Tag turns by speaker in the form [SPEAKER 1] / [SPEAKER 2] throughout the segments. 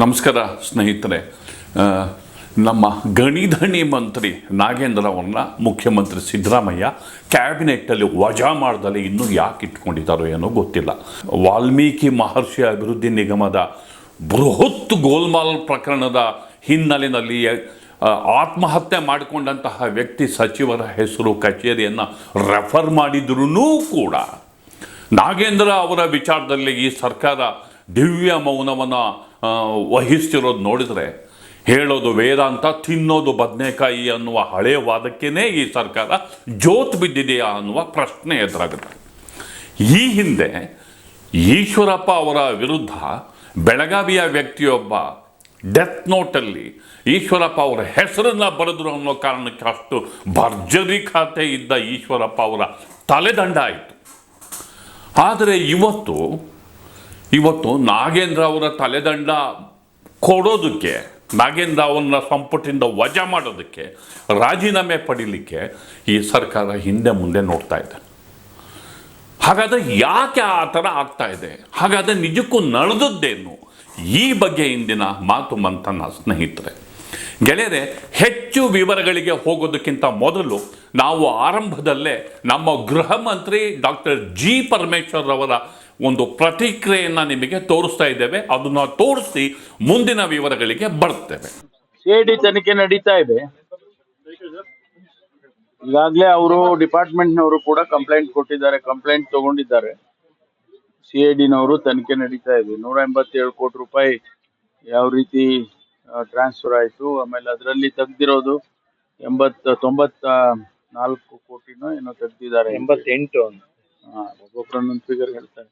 [SPEAKER 1] ನಮಸ್ಕಾರ ಸ್ನೇಹಿತರೆ. ನಮ್ಮ ಗಣಿಧಣಿ ಮಂತ್ರಿ ನಾಗೇಂದ್ರ ಅವ್ರನ್ನ ಮುಖ್ಯಮಂತ್ರಿ ಸಿದ್ದರಾಮಯ್ಯ ಕ್ಯಾಬಿನೆಟ್ಟಲ್ಲಿ ವಜಾ ಮಾಡ್ದಲ್ಲಿ ಇನ್ನೂ ಯಾಕೆ ಇಟ್ಕೊಂಡಿದ್ದಾರೋ ಏನೋ ಗೊತ್ತಿಲ್ಲ. ವಾಲ್ಮೀಕಿ ಮಹರ್ಷಿ ಅಭಿವೃದ್ಧಿ ನಿಗಮದ ಬೃಹತ್ ಗೋಲ್ಮಾಲ್ ಪ್ರಕರಣದ ಹಿನ್ನೆಲೆಯಲ್ಲಿ ಆತ್ಮಹತ್ಯೆ ಮಾಡಿಕೊಂಡಂತಹ ವ್ಯಕ್ತಿ ಸಚಿವರ ಹೆಸರು ಕಚೇರಿಯನ್ನು ರೆಫರ್ ಮಾಡಿದ್ರೂ ಕೂಡ ನಾಗೇಂದ್ರ ಅವರ ವಿಚಾರದಲ್ಲಿ ಈ ಸರ್ಕಾರ ದಿವ್ಯ ಮೌನವನ್ನು ವಹಿಸ್ತಿರೋದು ನೋಡಿದರೆ ಹೇಳೋದು ವೇದಾಂತ ತಿನ್ನೋದು ಬದನೆಕಾಯಿ ಅನ್ನುವ ಹಳೆಯ ವಾದಕ್ಕೇ ಈ ಸರ್ಕಾರ ಜೋತ್ ಬಿದ್ದಿದೆಯಾ ಅನ್ನುವ ಪ್ರಶ್ನೆ ಎದುರಾಗುತ್ತೆ. ಈ ಹಿಂದೆ ಈಶ್ವರಪ್ಪ ಅವರ ವಿರುದ್ಧ ಬೆಳಗಾವಿಯ ವ್ಯಕ್ತಿಯೊಬ್ಬ ಡೆತ್ ನೋಟಲ್ಲಿ ಈಶ್ವರಪ್ಪ ಅವರ ಹೆಸರನ್ನು ಬರೆದ್ರು ಅನ್ನೋ ಕಾರಣಕ್ಕೆ ಅಷ್ಟು ಭರ್ಜರಿ ಖಾತೆ ಇದ್ದ ಈಶ್ವರಪ್ಪ ಅವರ ತಲೆದಂಡ ಆಯಿತು. ಆದರೆ ಇವತ್ತು ಇವತ್ತು ನಾಗೇಂದ್ರ ಅವರ ತಲೆದಂಡ ಕೊಡೋದಕ್ಕೆ, ನಾಗೇಂದ್ರ ಅವನ್ನ ಸಂಪುಟಿಂದ ವಜಾ ಮಾಡೋದಕ್ಕೆ, ರಾಜೀನಾಮೆ ಪಡೀಲಿಕ್ಕೆ ಈ ಸರ್ಕಾರ ಹಿಂದೆ ಮುಂದೆ ನೋಡ್ತಾ ಇದೆ. ಹಾಗಾದರೆ ಯಾಕೆ ಆ ಥರ ಆಗ್ತಾ ಇದೆ? ಹಾಗಾದರೆ ನಿಜಕ್ಕೂ ನಡೆದದ್ದೇನು? ಈ ಬಗ್ಗೆ ಇಂದಿನ ಮಾತು ಮಂಥನ ಸ್ನೇಹಿತರೆ. ಗೆಳೆಯರೆ, ಹೆಚ್ಚು ವಿವರಗಳಿಗೆ ಹೋಗೋದಕ್ಕಿಂತ ಮೊದಲು ನಾವು ಆರಂಭದಲ್ಲೇ ನಮ್ಮ ಗೃಹ ಮಂತ್ರಿ ಡಾಕ್ಟರ್ ಜಿ ಪರಮೇಶ್ವರ್ ಅವರ ಒಂದು ಪ್ರತಿಕ್ರಿಯೆಯನ್ನು ನಿಮಗೆ ತೋರಿಸ್ತಾ ಇದ್ದೇವೆ. ಅದನ್ನು ತೋರಿಸಿ ಮುಂದಿನ ವಿವರಗಳಿಗೆ ಬರ್ತೇವೆ.
[SPEAKER 2] ಸಿಐಡಿ ತನಿಖೆ ನಡೀತಾ ಇದೆ. ಈಗಾಗಲೇ ಅವರು ಡಿಪಾರ್ಟ್ಮೆಂಟ್ನವರು ಕೂಡ ಕಂಪ್ಲೇಂಟ್ ಕೊಟ್ಟಿದ್ದಾರೆ ಕಂಪ್ಲೇಂಟ್ ತಗೊಂಡಿದ್ದಾರೆ. ಸಿಐಡಿನವರು ತನಿಖೆ ನಡೀತಾ ಇದೆ. ನೂರ ಎಂಬತ್ತೇಳು ಕೋಟಿ ರೂಪಾಯಿ ಯಾವ ರೀತಿ ಟ್ರಾನ್ಸ್ಫರ್ ಆಯಿತು ಆಮೇಲೆ ಅದರಲ್ಲಿ ತೆಗ್ದಿರೋದು ಎಂಬತ್ತ ತೊಂಬತ್ತ ನಾಲ್ಕು ಕೋಟಿನೋ ಏನೋ ತೆಗ್ದಿದ್ದಾರೆ.
[SPEAKER 3] ಎಂಬತ್ತೆಂಟು
[SPEAKER 2] ಹಾಂ ಒಬ್ಬೊಬ್ರು ಫಿಗರ್ ಹೇಳ್ತಾರೆ.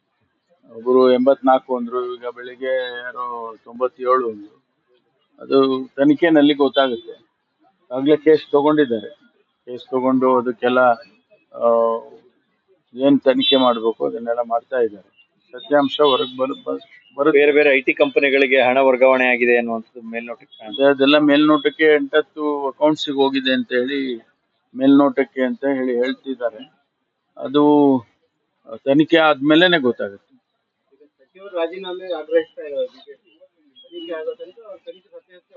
[SPEAKER 2] ಒಬ್ಬರು ಎಂಬತ್ನಾಲ್ಕು ಅಂದ್ರು ಈಗ ಬೆಳಿಗ್ಗೆ ಯಾರೋ ತೊಂಬತ್ತೇಳು ಅಂದ್ರು. ಅದು ತನಿಖೆನಲ್ಲಿ ಗೊತ್ತಾಗುತ್ತೆ. ಆಗ್ಲೇ ಕೇಸ್ ತಗೊಂಡಿದ್ದಾರೆ. ಕೇಸ್ ತಗೊಂಡು ಅದಕ್ಕೆಲ್ಲ ಆ, ಏನ್ ತನಿಖೆ ಮಾಡಬೇಕು ಅದನ್ನೆಲ್ಲ ಮಾಡ್ತಾ ಇದ್ದಾರೆ. ಸತ್ಯಾಂಶ ಹೊರಗ್ ಬರು ಬರುತ್ತೆ
[SPEAKER 3] ಬೇರೆ ಬೇರೆ ಐ ಟಿ ಕಂಪನಿಗಳಿಗೆ ಹಣ ವರ್ಗಾವಣೆ ಆಗಿದೆ ಅನ್ನುವಂಥದ್ದು ಮೇಲ್ನೋಟಕ್ಕೆ ಕಾಣುತ್ತೆ.
[SPEAKER 2] ಅದೇ ಅದೆಲ್ಲ ಮೇಲ್ನೋಟಕ್ಕೆ ಎಂಟತ್ತು ಅಕೌಂಟ್ಸಿಗೆ ಹೋಗಿದೆ ಅಂತ ಹೇಳಿ ಮೇಲ್ನೋಟಕ್ಕೆ ಅಂತ ಹೇಳಿ ಹೇಳ್ತಿದ್ದಾರೆ. ಅದು ತನಿಖೆ ಆದ್ಮೇಲೆನೆ ಗೊತ್ತಾಗುತ್ತೆ.
[SPEAKER 4] ಸಚಿವರು ರಾಜೀನಾಮೆ ಆಗ್ರಹಿಸ್ತಾ ಇದ್ದಾರೆ ಬಿಜೆಪಿ.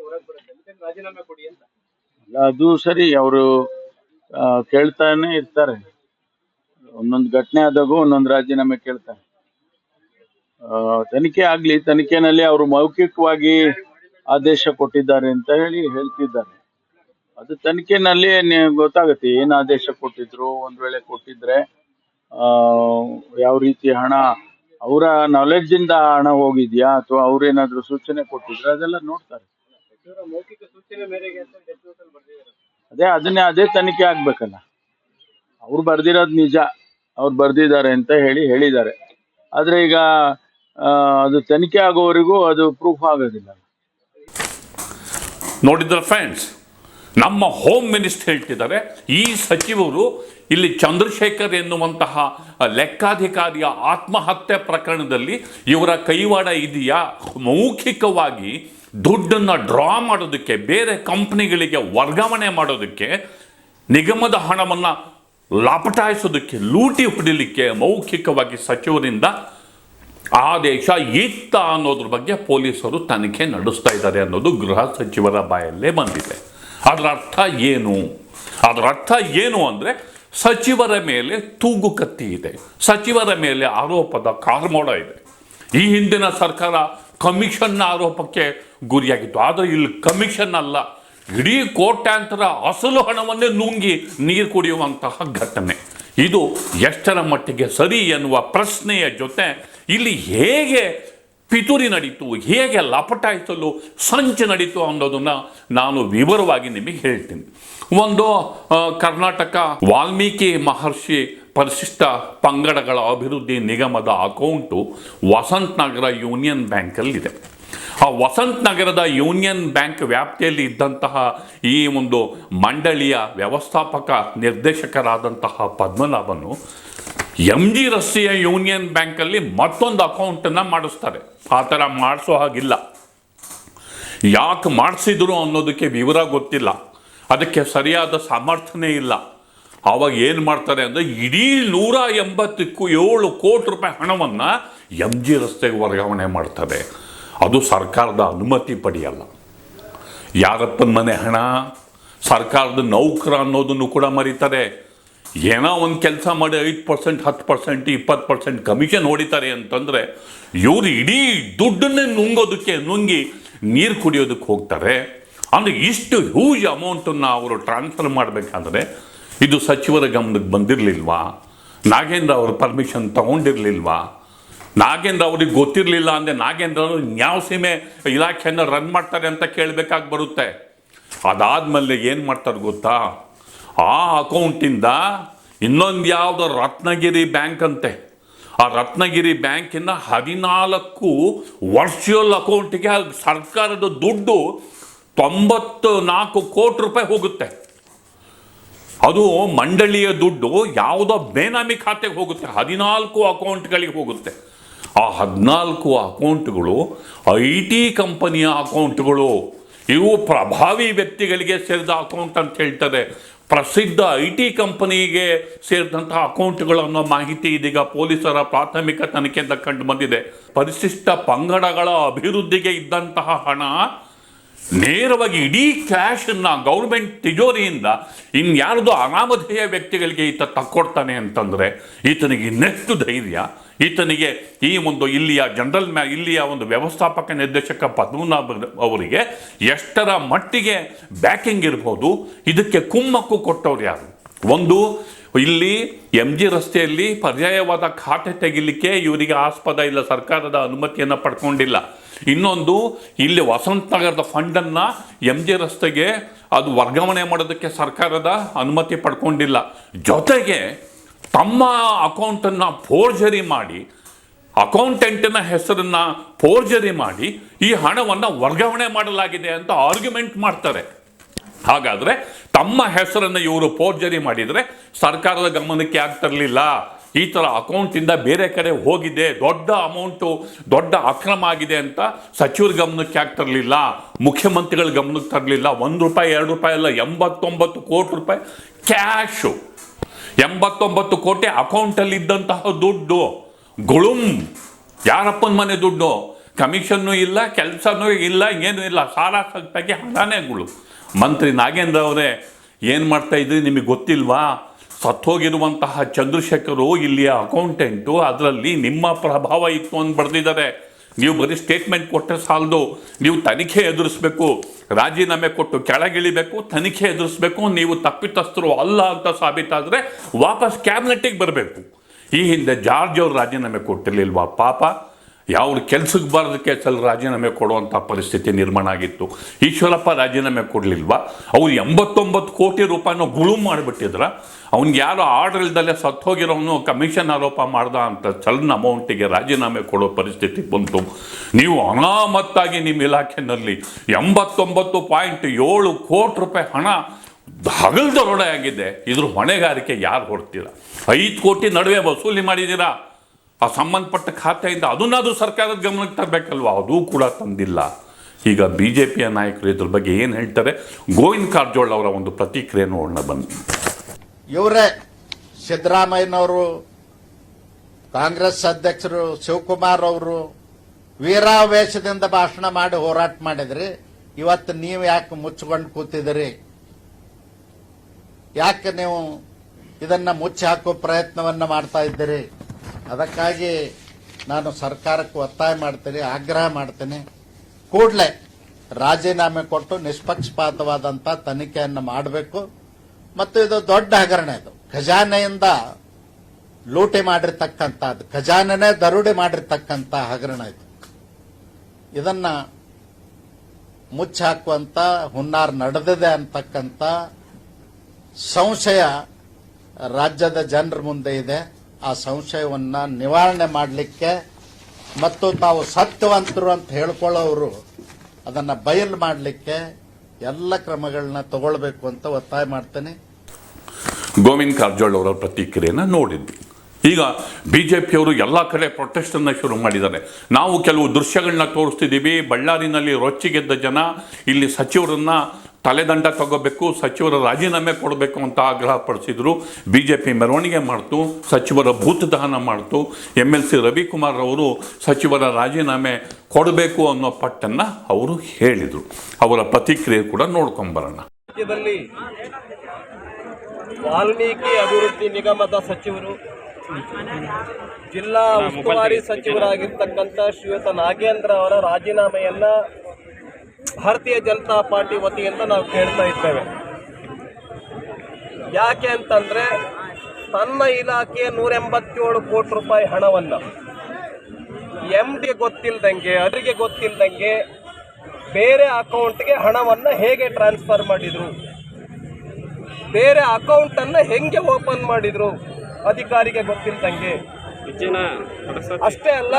[SPEAKER 4] ಹೊರಗೆ ಬರುತ್ತೆ. ರಾಜೀನಾಮೆ ಕೊಡಿ ಅಂತ.
[SPEAKER 2] ಅದು ಸರಿ, ಅವರು ಕೇಳ್ತಾನೆ ಇರ್ತಾರೆ. ಒಂದೊಂದು ಘಟನೆ ಆದಾಗೂ ಒಂದೊಂದು ರಾಜೀನಾಮೆ ಕೇಳ್ತಾರೆ. ತನಿಖೆ ಆಗ್ಲಿ, ತನಿಖೆನಲ್ಲಿ ಅವರು ಮೌಖಿಕವಾಗಿ ಆದೇಶ ಕೊಟ್ಟಿದ್ದಾರೆ ಅಂತ ಹೇಳಿ ಹೇಳ್ತಿದ್ದಾರೆ. ಅದು ತನಿಖೆನಲ್ಲಿ ಗೊತ್ತಾಗತ್ತೆ, ಏನ್ ಆದೇಶ ಕೊಟ್ಟಿದ್ರು, ಒಂದ್ ವೇಳೆ ಕೊಟ್ಟಿದ್ರೆ ಯಾವ ರೀತಿ ಹಣ ಅವರ ನಾಲೆಡ್ಜ್ ಇಂದ ಹಣ ಹೋಗಿದ್ಯಾ ಅಥವಾ ಅವ್ರೇನಾದ್ರೂ ಸೂಚನೆ ಕೊಟ್ಟಿದ್ರೆ ಅದೆಲ್ಲ ನೋಡ್ತಾರೆ. ಅದೇ ಅದನ್ನೇ, ಅದೇ ತನಿಖೆ ಆಗ್ಬೇಕಲ್ಲ. ಅವ್ರು ಬರ್ದಿರೋದು ನಿಜ, ಅವ್ರು ಬರ್ದಿದ್ದಾರೆ ಅಂತ ಹೇಳಿ ಹೇಳಿದ್ದಾರೆ. ಆದ್ರೆ ಈಗ ಅದು ತನಿಖೆ ಆಗೋವರೆಗೂ ಅದು ಪ್ರೂಫ್ ಆಗೋದಿಲ್ಲ.
[SPEAKER 1] ನೋಡಿದ್ರ ಫ್ರೆಂಡ್ಸ್ ನಮ್ಮ ಹೋಮ್ ಮಿನಿಸ್ಟರ್ ಹೇಳ್ತಿದ್ದಾರೆ, ಈ ಸಚಿವರು ಇಲ್ಲಿ ಚಂದ್ರಶೇಖರ್ ಎನ್ನುವಂತಹ ಲೆಕ್ಕಾಧಿಕಾರಿಯ ಆತ್ಮಹತ್ಯೆ ಪ್ರಕರಣದಲ್ಲಿ ಇವರ ಕೈವಾಡ ಇದೆಯಾ? ಮೌಖಿಕವಾಗಿ ದುಡ್ಡನ್ನು ಡ್ರಾ ಮಾಡೋದಕ್ಕೆ, ಬೇರೆ ಕಂಪ್ನಿಗಳಿಗೆ ವರ್ಗಾವಣೆ ಮಾಡೋದಕ್ಕೆ, ನಿಗಮದ ಹಣವನ್ನು ಲಾಪಟಾಯಿಸೋದಕ್ಕೆ, ಲೂಟಿ ಹೊಡಿಲಿಕ್ಕೆ ಮೌಖಿಕವಾಗಿ ಸಚಿವರಿಂದ ಆದೇಶ ಇತ್ತ ಅನ್ನೋದ್ರ ಬಗ್ಗೆ ಪೊಲೀಸರು ತನಿಖೆ ನಡೆಸ್ತಾ ಇದ್ದಾರೆ ಅನ್ನೋದು ಗೃಹ ಸಚಿವರ ಬಾಯಲ್ಲೇ ಬಂದಿದೆ. ಅದರ ಅರ್ಥ ಏನು? ಅದರ ಅರ್ಥ ಏನು ಅಂದರೆ ಸಚಿವರ ಮೇಲೆ ತೂಗು ಕತ್ತಿ ಇದೆ. ಸಚಿವರ ಮೇಲೆ ಆರೋಪದ ಕಾರ್ಮೋಡ ಇದೆ. ಈ ಹಿಂದಿನ ಸರ್ಕಾರ ಕಮಿಷನ್ನ ಆರೋಪಕ್ಕೆ ಗುರಿಯಾಗಿತ್ತು. ಆದರೆ ಇಲ್ಲಿ ಕಮಿಷನ್ ಅಲ್ಲ, ಇಡೀ ಕೋಟ್ಯಾಂತರ ಅಸಲು ಹಣವನ್ನೇ ನುಂಗಿ ನೀರು ಕುಡಿಯುವಂತಹ ಘಟನೆ. ಇದು ಎಷ್ಟರ ಮಟ್ಟಿಗೆ ಸರಿ ಎನ್ನುವ ಪ್ರಶ್ನೆಯ ಜೊತೆ ಇಲ್ಲಿ ಹೇಗೆ ಪಿತೂರಿ ನಡೀತು, ಹೇಗೆ ಲಪಟಾಯಿಸಲು ಸಂಚು ನಡೀತು ಅನ್ನೋದನ್ನು ನಾನು ವಿವರವಾಗಿ ನಿಮಗೆ ಹೇಳ್ತೀನಿ. ಒಂದು ಕರ್ನಾಟಕ ವಾಲ್ಮೀಕಿ ಮಹರ್ಷಿ ಪರಿಶಿಷ್ಟ ಪಂಗಡಗಳ ಅಭಿವೃದ್ಧಿ ನಿಗಮದ ಅಕೌಂಟು ವಸಂತ ನಗರ ಯೂನಿಯನ್ ಬ್ಯಾಂಕಲ್ಲಿದೆ. ಆ ವಸಂತ ನಗರದ ಯೂನಿಯನ್ ಬ್ಯಾಂಕ್ ವ್ಯಾಪ್ತಿಯಲ್ಲಿ ಇದ್ದಂತಹ ಈ ಒಂದು ಮಂಡಳಿಯ ವ್ಯವಸ್ಥಾಪಕ ನಿರ್ದೇಶಕರಾದಂತಹ ಪದ್ಮನಾಭನು ಎಂ ಜಿ ರಸ್ತೆಯ ಯೂನಿಯನ್ ಬ್ಯಾಂಕಲ್ಲಿ ಮತ್ತೊಂದು ಅಕೌಂಟನ್ನು ಮಾಡಿಸ್ತಾರೆ. ಆ ಥರ ಮಾಡಿಸೋ ಹಾಗಿಲ್ಲ. ಯಾಕೆ ಮಾಡಿಸಿದ್ರು ಅನ್ನೋದಕ್ಕೆ ವಿವರ ಗೊತ್ತಿಲ್ಲ. ಅದಕ್ಕೆ ಸರಿಯಾದ ಸಮರ್ಥನೆ ಇಲ್ಲ. ಆವಾಗ ಏನು ಮಾಡ್ತಾರೆ ಅಂದರೆ ಇಡೀ ನೂರ ಎಂಬತ್ತಕ್ಕೂ ಏಳು ಕೋಟಿ ರೂಪಾಯಿ ಹಣವನ್ನು ಎಂ ಜಿ ರಸ್ತೆಗೆ ವರ್ಗಾವಣೆ ಮಾಡ್ತಾರೆ. ಅದು ಸರ್ಕಾರದ ಅನುಮತಿ ಪಡೆಯಲ್ಲ. ಯಾರಪ್ಪನ ಮನೆ ಹಣ, ಸರ್ಕಾರದ ನೌಕರ ಅನ್ನೋದನ್ನು ಕೂಡ ಮರೀತಾರೆ. ಏನೋ ಒಂದು ಕೆಲಸ ಮಾಡಿ ಐದು ಪರ್ಸೆಂಟ್ ಹತ್ತು ಪರ್ಸೆಂಟ್ ಇಪ್ಪತ್ತು ಪರ್ಸೆಂಟ್ ಕಮಿಷನ್ ಹೊಡಿತಾರೆ ಅಂತಂದರೆ ಇವರು ಇಡೀ ದುಡ್ಡನ್ನೇ ನುಂಗೋದಕ್ಕೆ ನುಂಗಿ ನೀರು ಕುಡಿಯೋದಕ್ಕೆ ಹೋಗ್ತಾರೆ. ಅಂದರೆ ಇಷ್ಟು ಹ್ಯೂಜ್ ಅಮೌಂಟನ್ನು ಅವರು ಟ್ರಾನ್ಸ್ಫರ್ ಮಾಡಬೇಕಾದ್ರೆ ಇದು ಸಚಿವರ ಗಮನಕ್ಕೆ ಬಂದಿರಲಿಲ್ವಾ? ನಾಗೇಂದ್ರ ಅವರು ಪರ್ಮಿಷನ್ ತಗೊಂಡಿರಲಿಲ್ವಾ? ನಾಗೇಂದ್ರ ಅವ್ರಿಗೆ ಗೊತ್ತಿರಲಿಲ್ಲ ಅಂದರೆ ನಾಗೇಂದ್ರ ಅವರು ಯಾವ ಸೀಮೆ ಇಲಾಖೆಯನ್ನು ರನ್ ಮಾಡ್ತಾರೆ ಅಂತ ಕೇಳಬೇಕಾಗಿ ಬರುತ್ತೆ. ಅದಾದಮೇಲೆ ಏನು ಮಾಡ್ತಾರೆ ಗೊತ್ತಾ? ಆ ಅಕೌಂಟಿಂದ ಇನ್ನೊಂದು ಯಾವುದೋ ರತ್ನಗಿರಿ ಬ್ಯಾಂಕ್ ಅಂತೆ. ಆ ರತ್ನಗಿರಿ ಬ್ಯಾಂಕಿನ ಹದಿನಾಲ್ಕು ವರ್ಚುವಲ್ ಅಕೌಂಟಿಗೆ ಸರ್ಕಾರದ ದುಡ್ಡು ತೊಂಬತ್ತು ನಾಲ್ಕು ಕೋಟಿ ರೂಪಾಯಿ ಹೋಗುತ್ತೆ. ಅದು ಮಂಡಳಿಯ ದುಡ್ಡು ಯಾವುದೋ ಬೇನಾಮಿ ಖಾತೆಗೆ ಹೋಗುತ್ತೆ. ಹದಿನಾಲ್ಕು ಅಕೌಂಟ್ಗಳಿಗೆ ಹೋಗುತ್ತೆ. ಆ ಹದಿನಾಲ್ಕು ಅಕೌಂಟ್ಗಳು ಐ ಟಿ ಕಂಪನಿಯ ಅಕೌಂಟ್ಗಳು. ಇವು ಪ್ರಭಾವಿ ವ್ಯಕ್ತಿಗಳಿಗೆ ಸೇರಿದ ಅಕೌಂಟ್ ಅಂತ ಹೇಳ್ತಾರೆ ಪ್ರಸಿದ್ಧ ಐ ಟಿ ಕಂಪನಿಗೆ ಸೇರಿದಂತಹ ಅಕೌಂಟ್ಗಳು ಮಾಹಿತಿ ಇದೀಗ ಪೊಲೀಸರ ಪ್ರಾಥಮಿಕ ತನಿಖೆಯಿಂದ ಕಂಡು ಬಂದಿದೆ. ಪರಿಶಿಷ್ಟ ಪಂಗಡಗಳ ಅಭಿವೃದ್ಧಿಗೆ ಇದ್ದಂತಹ ಹಣ ನೇರವಾಗಿ ಇಡೀ ಕ್ಯಾಶನ್ನು ಗೌರ್ಮೆಂಟ್ ತಿಜೋರಿಯಿಂದ ಇನ್ಯಾರ್ದು ಅನಾಮಧೇಯ ವ್ಯಕ್ತಿಗಳಿಗೆ ಈತ ತಕ್ಕೊಡ್ತಾನೆ ಅಂತಂದರೆ ಈತನಿಗೆ ಇನ್ನೆಷ್ಟು ಧೈರ್ಯ? ಈತನಿಗೆ ಈ ಒಂದು ಇಲ್ಲಿಯ ಜನರಲ್ ಮ್ಯಾ, ಇಲ್ಲಿಯ ಒಂದು ವ್ಯವಸ್ಥಾಪಕ ನಿರ್ದೇಶಕ ಪದ್ಮನಾಭ ಅವರಿಗೆ ಎಷ್ಟರ ಮಟ್ಟಿಗೆ ಬ್ಯಾಕಿಂಗ್ ಇರ್ಬೋದು, ಇದಕ್ಕೆ ಕುಮ್ಮಕ್ಕು ಕೊಟ್ಟವ್ರು ಯಾರು? ಒಂದು, ಇಲ್ಲಿ ಎಂ ಜಿ ರಸ್ತೆಯಲ್ಲಿ ಪರ್ಯಾಯವಾದ ಖಾತೆ ತೆಗಿಲಿಕ್ಕೆ ಇವರಿಗೆ ಆಸ್ಪದ ಇಲ್ಲ, ಸರ್ಕಾರದ ಅನುಮತಿಯನ್ನು ಪಡ್ಕೊಂಡಿಲ್ಲ. ಇನ್ನೊಂದು, ಇಲ್ಲಿ ವಸಂತ ನಗರದ ಫಂಡನ್ನು ಎಂ ಜಿ ರಸ್ತೆಗೆ ಅದು ವರ್ಗಾವಣೆ ಮಾಡೋದಕ್ಕೆ ಸರ್ಕಾರದ ಅನುಮತಿ ಪಡ್ಕೊಂಡಿಲ್ಲ. ಜೊತೆಗೆ ತಮ್ಮ ಅಕೌಂಟನ್ನು ಫೋರ್ಜರಿ ಮಾಡಿ, ಅಕೌಂಟೆಂಟಿನ ಹೆಸರನ್ನು ಫೋರ್ಜರಿ ಮಾಡಿ, ಈ ಹಣವನ್ನು ವರ್ಗಾವಣೆ ಮಾಡಲಾಗಿದೆ ಅಂತ ಆರ್ಗ್ಯುಮೆಂಟ್ ಮಾಡ್ತಾರೆ. ಹಾಗಾದರೆ ತಮ್ಮ ಹೆಸರನ್ನು ಇವರು ಫೋರ್ಜರಿ ಮಾಡಿದರೆ ಸರ್ಕಾರದ ಗಮನಕ್ಕೆ ಆಗ್ತಿರಲಿಲ್ಲ ಈ ಥರ ಅಕೌಂಟಿಂದ ಬೇರೆ ಕಡೆ ಹೋಗಿದೆ, ದೊಡ್ಡ ಅಮೌಂಟು, ದೊಡ್ಡ ಅಕ್ರಮ ಆಗಿದೆ ಅಂತ ಸಚಿವರ ಗಮನಕ್ಕೆ ಆಗ್ತಿರಲಿಲ್ಲ ಮುಖ್ಯಮಂತ್ರಿಗಳ ಗಮನಕ್ಕೆ ತರಲಿಲ್ಲ, ಒಂದು ರೂಪಾಯಿ, ಎರಡು ರೂಪಾಯಿ ಅಲ್ಲ, ಎಂಬತ್ತೊಂಬತ್ತು ಕೋಟಿ ರೂಪಾಯಿ ಕ್ಯಾಶು ಎಂಬತ್ತೊಂಬತ್ತು ಕೋಟಿ ಅಕೌಂಟಲ್ಲಿ ಇದ್ದಂತಹ ದುಡ್ಡು. ಗುಳುಂ. ಯಾರಪ್ಪನ ಮನೆ ದುಡ್ಡು? ಕಮಿಷನ್ನು ಇಲ್ಲ, ಕೆಲಸನೂ ಇಲ್ಲ, ಏನೂ ಇಲ್ಲ. ಸಾಲ ಸಕ್ತಾಗಿ ಹಣನೇ ಗುಳು. ಮಂತ್ರಿ ನಾಗೇಂದ್ರ ಅವರೇ, ಏನು ಮಾಡ್ತಾ ಇದ್ರಿ ನಿಮಗೆ ಗೊತ್ತಿಲ್ವಾ? ಸತ್ತೋಗಿರುವಂತಹ ಚಂದ್ರಶೇಖರು ಇಲ್ಲಿಯ ಅಕೌಂಟೆಂಟು ಅದರಲ್ಲಿ ನಿಮ್ಮ ಪ್ರಭಾವ ಇತ್ತು ಅಂತ ಬರೆದಿದ್ದಾರೆ. ನೀವು ಬರೀ ಸ್ಟೇಟ್ಮೆಂಟ್ ಕೊಟ್ಟರೆ ಸಾಲದು. ನೀವು ತನಿಖೆ ಎದುರಿಸ್ಬೇಕು, ರಾಜೀನಾಮೆ ಕೊಟ್ಟು ಕೆಳಗಿಳಿಬೇಕು, ತನಿಖೆ ಎದುರಿಸ್ಬೇಕು, ನೀವು ತಪ್ಪಿತಸ್ಥರು ಅಲ್ಲ ಅಂತ ಸಾಬೀತಾದರೆ ವಾಪಸ್ ಕ್ಯಾಬಿನೆಟ್ಟಿಗೆ ಬರಬೇಕು. ಈ ಹಿಂದೆ ಜಾರ್ಜ್ ಅವರು ರಾಜೀನಾಮೆ ಕೊಟ್ಟಿರಲಿಲ್ವಾ ಪಾಪ? ಯಾವ ಕೆಲ್ಸಕ್ಕೆ ಬಾರದ ಕೇಸಲ್ಲಿ ರಾಜೀನಾಮೆ ಕೊಡುವಂಥ ಪರಿಸ್ಥಿತಿ ನಿರ್ಮಾಣ ಆಗಿತ್ತು. ಈಶ್ವರಪ್ಪ ರಾಜೀನಾಮೆ ಕೊಡಲಿಲ್ವಾ? ಅವ್ರು ಎಂಬತ್ತೊಂಬತ್ತು ಕೋಟಿ ರೂಪಾಯಿನ ಗುಳು ಮಾಡಿಬಿಟ್ಟಿದ್ರ. ಅವ್ನಿಗೆ ಯಾರೋ ಆರ್ಡರ್ ಇಲ್ದಲ್ಲೇ ಸತ್ತೋಗಿರೋನು ಕಮಿಷನ್ ಆರೋಪ ಮಾಡ್ದ ಅಂತ ಸಣ್ಣ ಅಮೌಂಟಿಗೆ ರಾಜೀನಾಮೆ ಕೊಡೋ ಪರಿಸ್ಥಿತಿ ಬಂತು. ನೀವು ಅನಾಮತ್ತಾಗಿ ನಿಮ್ಮ ಇಲಾಖೆಯಲ್ಲಿ ಎಂಬತ್ತೊಂಬತ್ತು ಪಾಯಿಂಟ್ ಏಳು ಕೋಟಿ ರೂಪಾಯಿ ಹಣ ಹಗಲ್ ದರೋಡೆ ಆಗಿದೆ. ಇದ್ರ ಹೊಣೆಗಾರಿಕೆ ಯಾರು ಹೊಡ್ತೀರಾ? ಐದು ಕೋಟಿ ನಡುವೆ ವಸೂಲಿ ಮಾಡಿದ್ದೀರಾ? ಆ ಸಂಬಂಧಪಟ್ಟ ಖಾತೆಯಿಂದ ಅದನ್ನಾದರೂ ಸರ್ಕಾರದ ಗಮನಕ್ಕೆ ತರಬೇಕಲ್ವಾ? ಅದೂ ಕೂಡ ತಂದಿಲ್ಲ. ಈಗ ಬಿ ಜೆ ಪಿಯ ನಾಯಕರು ಇದ್ರ ಬಗ್ಗೆ ಏನು ಹೇಳ್ತಾರೆ? ಗೋವಿಂದ ಕಾರಜೋಳ ಅವರ ಒಂದು ಪ್ರತಿಕ್ರಿಯೆ ನೋಡೋಣ ಬನ್ನಿ.
[SPEAKER 5] ಇವರೇ ಸಿದ್ದರಾಮಯ್ಯನವರು, ಕಾಂಗ್ರೆಸ್ ಅಧ್ಯಕ್ಷರು, ಶಿವಕುಮಾರ್ ಅವರು ವೀರಾವೇಶದಿಂದ ಭಾಷಣ ಮಾಡಿ ಹೋರಾಟ ಮಾಡಿದ್ರಿ. ಇವತ್ತು ನೀವು ಯಾಕೆ ಮುಚ್ಚಿಕೊಂಡು ಕೂತಿದ್ದೀರಿ? ಯಾಕೆ ನೀವು ಇದನ್ನ ಮುಚ್ಚಿ ಹಾಕೋ ಪ್ರಯತ್ನವನ್ನ ಮಾಡ್ತಾ ಇದ್ದೀರಿ? ಅದಕ್ಕಾಗಿ ನಾನು ಸರ್ಕಾರಕ್ಕೆ ಒತ್ತಾಯ ಮಾಡ್ತೇನೆ, ಆಗ್ರಹ ಮಾಡ್ತೇನೆ. ಕೂಡಲೇ ರಾಜೀನಾಮೆ ಕೊಟ್ಟು ನಿಷ್ಪಕ್ಷಪಾತವಾದಂತ ತನಿಖೆಯನ್ನು ಮಾಡಬೇಕು. ಮತ್ತು ಇದು ದೊಡ್ಡ ಹಗರಣ ಇದು ಖಜಾನೆಯಿಂದ ಲೂಟಿ ಮಾಡಿರ್ತಕ್ಕಂಥದ್ದು, ಖಜಾನೆನೇ ದರೋಡೆ ಮಾಡಿರ್ತಕ್ಕಂಥ ಹಗರಣ ಇದು. ಇದನ್ನ ಮುಚ್ಚಾಕುವಂತ, ಹುನ್ನಾರ್ ನಡೆದಿದೆ ಅಂತಕ್ಕಂಥ ಸಂಶಯ ರಾಜ್ಯದ ಜನರ ಮುಂದೆ ಇದೆ. ಆ ಸಂಶಯವನ್ನ ನಿವಾರಣೆ ಮಾಡಲಿಕ್ಕೆ ಮತ್ತು ತಾವು ಸತ್ಯವಂತರು ಅಂತ ಹೇಳ್ಕೊಳ್ಳೋರು ಅದನ್ನ ಬಯಲು ಮಾಡಲಿಕ್ಕೆ ಎಲ್ಲ ಕ್ರಮಗಳನ್ನ ತಗೊಳ್ಬೇಕು ಅಂತ ಒತ್ತಾಯ ಮಾಡ್ತೇನೆ.
[SPEAKER 1] ಗೋವಿಂದ್ ಕಾರಜೋಳ ಅವರ ಪ್ರತಿಕ್ರಿಯೆಯನ್ನು ನೋಡಿದ್ವಿ. ಈಗ ಬಿ ಜೆ ಪಿಯವರು ಎಲ್ಲ ಕಡೆ ಪ್ರೊಟೆಸ್ಟನ್ನು ಶುರು ಮಾಡಿದ್ದಾರೆ. ನಾವು ಕೆಲವು ದೃಶ್ಯಗಳನ್ನ ತೋರಿಸ್ತಿದ್ದೀವಿ. ಬಳ್ಳಾರಿನಲ್ಲಿ ರೊಚ್ಚಿಗೆದ್ದ ಜನ, ಇಲ್ಲಿ ಸಚಿವರನ್ನ ತಲೆದಂಡ ತಗೋಬೇಕು, ಸಚಿವರ ರಾಜೀನಾಮೆ ಕೊಡಬೇಕು ಅಂತ ಆಗ್ರಹ ಪಡಿಸಿದ್ರು. ಬಿ ಜೆ ಪಿ ಮೆರವಣಿಗೆ ಮಾಡ್ತು, ಸಚಿವರ ಭೂತದಹನ ಮಾಡ್ತು. ಎಂ ಎಲ್ ಸಿ ರವಿಕುಮಾರ್ ಅವರು ಸಚಿವರ ರಾಜೀನಾಮೆ ಕೊಡಬೇಕು ಅನ್ನೋ ಪಟ್ಟನ್ನು ಅವರು ಹೇಳಿದರು. ಅವರ ಪ್ರತಿಕ್ರಿಯೆ ಕೂಡ ನೋಡ್ಕೊಂಬರೋಣ
[SPEAKER 4] ರಾಜ್ಯದಲ್ಲಿ ವಾಲ್ಮೀಕಿ ಅಭಿವೃದ್ಧಿ ನಿಗಮದ ಸಚಿವರು, ಜಿಲ್ಲಾ ಉಸ್ತುವಾರಿ ಸಚಿವರಾಗಿರ್ತಕ್ಕಂಥ ಶ್ರೀಯುತ ನಾಗೇಂದ್ರ ಅವರ ರಾಜೀನಾಮೆಯನ್ನ ಭಾರತೀಯ ಜನತಾ ಪಾರ್ಟಿ ವತಿಯಿಂದ ನಾವು ಕೇಳ್ತಾ ಇದ್ದೇವೆ. ಯಾಕೆ ಅಂತಂದ್ರೆ ತನ್ನ ಇಲಾಖೆ ನೂರ ಎಂಬತ್ತೇಳು ಕೋಟಿ ರೂಪಾಯಿ ಹಣವನ್ನು ಎಂ ಡಿ ಗೊತ್ತಿಲ್ಲದಂಗೆ ಅದರಿಗೆ ಗೊತ್ತಿಲ್ಲದಂಗೆ ಬೇರೆ ಅಕೌಂಟ್ಗೆ ಹಣವನ್ನು ಹೇಗೆ ಟ್ರಾನ್ಸ್ಫರ್ ಮಾಡಿದ್ರು? ಬೇರೆ ಅಕೌಂಟ್ ಅನ್ನು ಹೆಂಗೆ ಓಪನ್ ಮಾಡಿದ್ರು? ಅಧಿಕಾರಿಗೆ ಗೊತ್ತಿಲ್ಲದಂಗೆ ಅಷ್ಟೇ ಅಲ್ಲ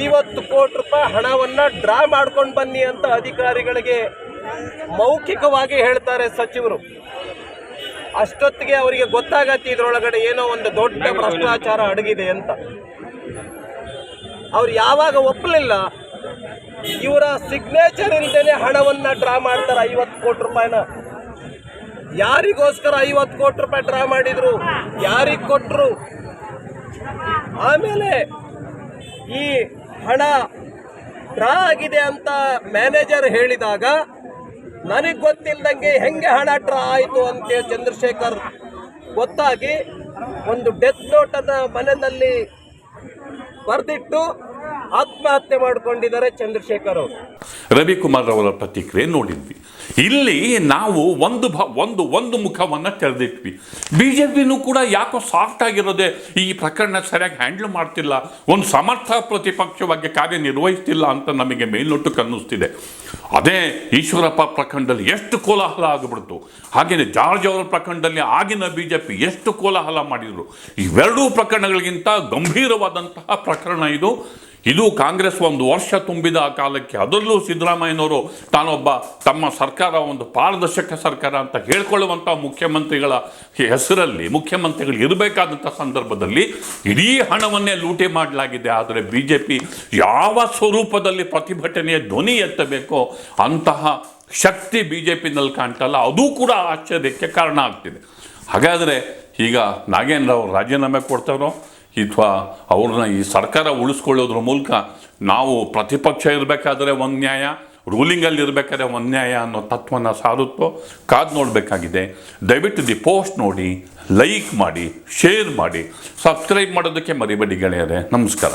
[SPEAKER 4] ಐವತ್ತು ಕೋಟಿ ರೂಪಾಯಿ ಹಣವನ್ನ ಡ್ರಾ ಮಾಡ್ಕೊಂಡು ಬನ್ನಿ ಅಂತ ಅಧಿಕಾರಿಗಳಿಗೆ ಮೌಖಿಕವಾಗಿ ಹೇಳ್ತಾರೆ ಸಚಿವರು. ಅಷ್ಟೊತ್ತಿಗೆ ಅವರಿಗೆ ಗೊತ್ತಾಗತ್ತೆ ಇದ್ರೊಳಗಡೆ ಏನೋ ಒಂದು ದೊಡ್ಡ ಭ್ರಷ್ಟಾಚಾರ ಅಡಗಿದೆ ಅಂತ. ಅವ್ರು ಯಾವಾಗ ಒಪ್ಪಲಿಲ್ಲ ಇವರ ಸಿಗ್ನೇಚರ್ ಇಲ್ದೇನೆ ಹಣವನ್ನ ಡ್ರಾ ಮಾಡ್ತಾರೆ ಐವತ್ತು ಕೋಟಿ ರೂಪಾಯಿನ. ಯಾರಿಗೋಸ್ಕರ ಐವತ್ತು ಕೋಟಿ ರೂಪಾಯಿ ಡ್ರಾ ಮಾಡಿದ್ರು? ಯಾರಿಗೆ ಕೊಟ್ರು? ಆಮೇಲೆ ಈ ಹಣ ಡ್ರಾ ಆಗಿದೆ ಅಂತ ಮ್ಯಾನೇಜರ್ ಹೇಳಿದಾಗ, ನನಗೆ ಗೊತ್ತಿಲ್ಲದಂಗೆ ಹೆಂಗೆ ಹಣ ಡ್ರಾ ಆಯಿತು? ಅಂತೇಳಿ ಚಂದ್ರಶೇಖರ್ ಗೊತ್ತಾಗಿ ಒಂದು ಡೆತ್ ನೋಟನ್ನು ಮನೆಯಲ್ಲಿ ಬರೆದಿಟ್ಟು ಆತ್ಮಹತ್ಯೆ ಮಾಡಿಕೊಂಡಿದ್ದಾರೆ ಚಂದ್ರಶೇಖರ್ ಅವರು.
[SPEAKER 1] ರವಿಕುಮಾರ್ ಅವರ ಪ್ರತಿಕ್ರಿಯೆ ನೋಡಿದ್ವಿ. ಇಲ್ಲಿ ನಾವು ಒಂದು ಭ, ಒಂದು ಒಂದು ಮುಖವನ್ನು ತೆರೆದಿಟ್ವಿ ಬಿ ಜೆ ಪಿನೂ ಕೂಡ ಯಾಕೋ ಸಾಫ್ಟ್ ಆಗಿರೋದೆ ಈ ಪ್ರಕರಣ ಸರಿಯಾಗಿ ಹ್ಯಾಂಡಲ್ ಮಾಡ್ತಿಲ್ಲ. ಒಂದು ಸಮರ್ಥ ಪ್ರತಿಪಕ್ಷವಾಗಿ ಕಾರ್ಯನಿರ್ವಹಿಸ್ತಿಲ್ಲ ಅಂತ ನಮಗೆ ಮೇಲ್ನೋಟಕ್ಕೆ ಕನ್ನಿಸ್ತಿದೆ ಅದೇ ಈಶ್ವರಪ್ಪ ಪ್ರಕರಣದಲ್ಲಿ ಎಷ್ಟು ಕೋಲಾಹಲ ಆಗಿಬಿಡ್ತು. ಹಾಗೆಯೇ ಜಾರ್ಜ್ ಅವರ ಪ್ರಕರಣದಲ್ಲಿ ಆಗಿನ ಬಿ ಜೆ ಪಿ ಎಷ್ಟು ಕೋಲಾಹಲ ಮಾಡಿದರು. ಇವೆರಡೂ ಪ್ರಕರಣಗಳಿಗಿಂತ ಗಂಭೀರವಾದಂತಹ ಪ್ರಕರಣ ಇದು. ಇದು ಕಾಂಗ್ರೆಸ್ ಒಂದು ವರ್ಷ ತುಂಬಿದ ಆ ಕಾಲಕ್ಕೆ ಅದರಲ್ಲೂ ಸಿದ್ದರಾಮಯ್ಯನವರು ತಾನೊಬ್ಬ ತಮ್ಮ ಸರ್ಕಾರ, ಒಂದು ಪಾರದರ್ಶಕ ಸರ್ಕಾರ ಅಂತ ಹೇಳ್ಕೊಳ್ಳುವಂಥ ಮುಖ್ಯಮಂತ್ರಿಗಳ ಹೆಸರಲ್ಲಿ, ಮುಖ್ಯಮಂತ್ರಿಗಳು ಇರಬೇಕಾದಂಥ ಸಂದರ್ಭದಲ್ಲಿ ಇಡೀ ಹಣವನ್ನೇ ಲೂಟಿ ಮಾಡಲಾಗಿದೆ. ಆದರೆ ಬಿ ಜೆ ಪಿ ಯಾವ ಸ್ವರೂಪದಲ್ಲಿ ಪ್ರತಿಭಟನೆಯ ಧ್ವನಿ ಎತ್ತಬೇಕೋ ಅಂತಹ ಶಕ್ತಿ ಬಿ ಜೆ ಪಿನಲ್ಲಿ ಕಾಣ್ತಲ್ಲ. ಅದು ಕೂಡ ಆಶ್ಚರ್ಯಕ್ಕೆ ಕಾರಣ ಆಗ್ತಿದೆ. ಹಾಗಾದರೆ ಈಗ ನಾಗೇಂದ್ರ ಅವರು ರಾಜೀನಾಮೆ ಕೊಡ್ತಾರೋ? ಅಥವಾ ಅವ್ರನ್ನ ಈ ಸರ್ಕಾರ ಉಳಿಸ್ಕೊಳ್ಳೋದ್ರ ಮೂಲಕ ನಾವು ಪ್ರತಿಪಕ್ಷ ಇರಬೇಕಾದ್ರೆ ಒಂದು ನ್ಯಾಯ ರೂಲಿಂಗಲ್ಲಿ ಇರಬೇಕಾದ್ರೆ ಒಂದು ನ್ಯಾಯ ಅನ್ನೋ ತತ್ವನ ಸಾರುತ್ತೋ ಕಾದು ನೋಡಬೇಕಾಗಿದೆ. ದಯವಿಟ್ಟು ದಿ ಪೋಸ್ಟ್ ನೋಡಿ, ಲೈಕ್ ಮಾಡಿ, ಶೇರ್ ಮಾಡಿ, ಸಬ್ಸ್ಕ್ರೈಬ್ ಮಾಡೋದಕ್ಕೆ ಮರಿಬೇಡಿ ಗೆಳೆಯರೆ. ನಮಸ್ಕಾರ.